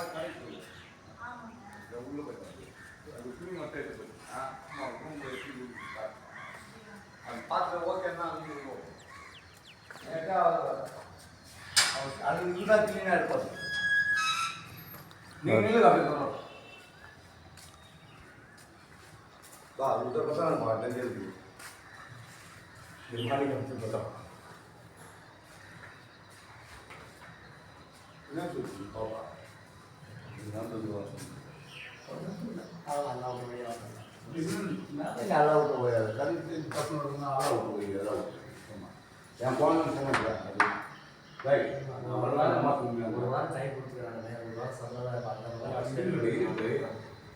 இந்த உள்ள போய் அது துணி மட்டும் எடுத்து போய் ஆ ரூம் எப்படி அது பார்த்து ஓகேன்னா அது இருக்கும் அது இதுதான் கிளீனாக நீங்கள் நில்லுங்க அப்படி சொல்லணும் வா உத்தர பசங்க நம்ம நிர்மாணிக்கு பார்த்தோம் என்ன சொல்லி பாப்பா இதுதான் சொல்லுவாங்க நல்லா விட்டு போயாது கருத்து பசங்க நல்லா விட்டு போயிடுது அதான் என் குழந்தை சொன்னது அது ரைட் அவரெல்லாம் மாற்ற ஒரு வாரம் டைம் கொடுத்துக்கிறாங்க ஒரு வாரம் சொன்னதை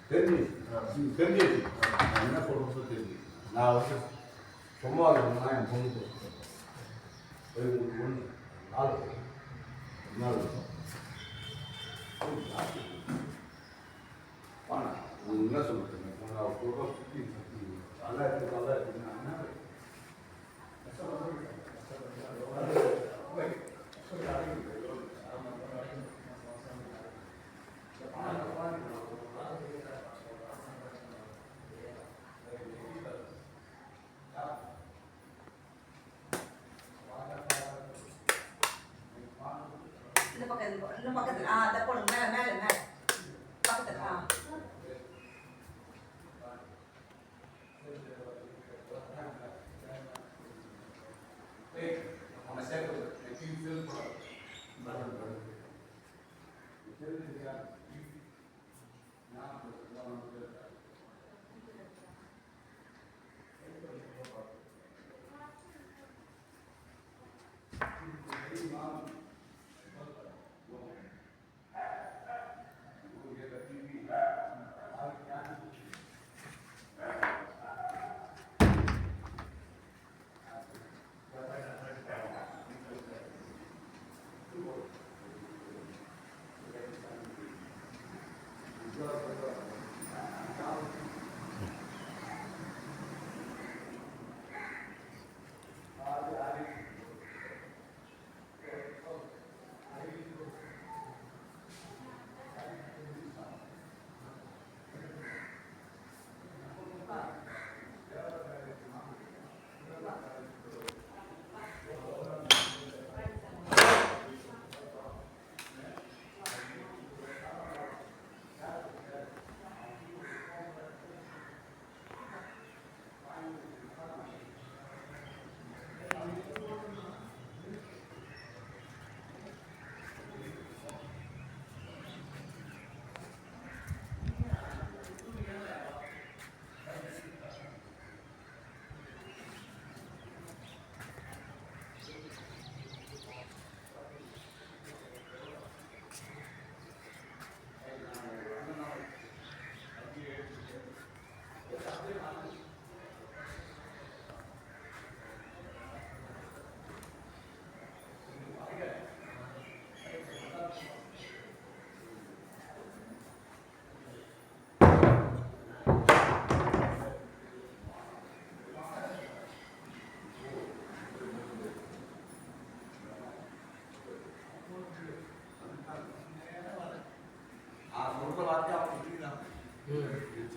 தெரிஞ்சு தெரிஞ்சு நான் என்ன சொல்றது தெரிஞ்சு நான் வந்து சும்மா இருக்கணும்னா என் பொண்ணுக்கு ஒரு ஒன்று நாலு நாலு பக்கம் இந்த பக்கம், இந்த பக்கத்துல ஆ அதை போடுங்க மேலே மேலே மேலே பக்கத்துல ஆ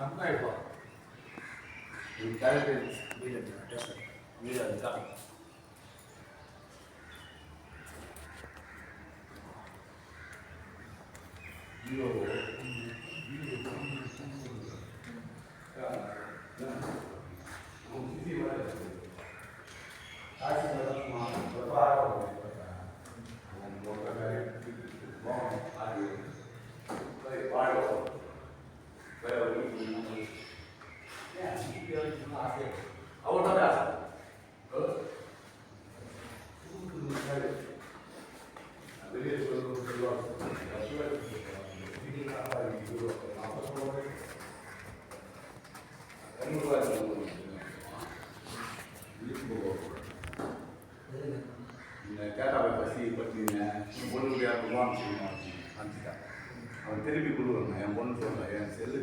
சமுதாயம் இது கேரக்டர் வீடு வீடு அதுதான் ஐயோ வீடு அதுக்கா ಇದು கேட்டாவை பசி பற்றிங்க என் பொண்ணுக்கு யார் குமாரம் அனுப்பிச்சிட்டேன் அவன் திருப்பி கொடுக்குறேன் என் பொண்ணு சொல்கிறேன் என் செல்லு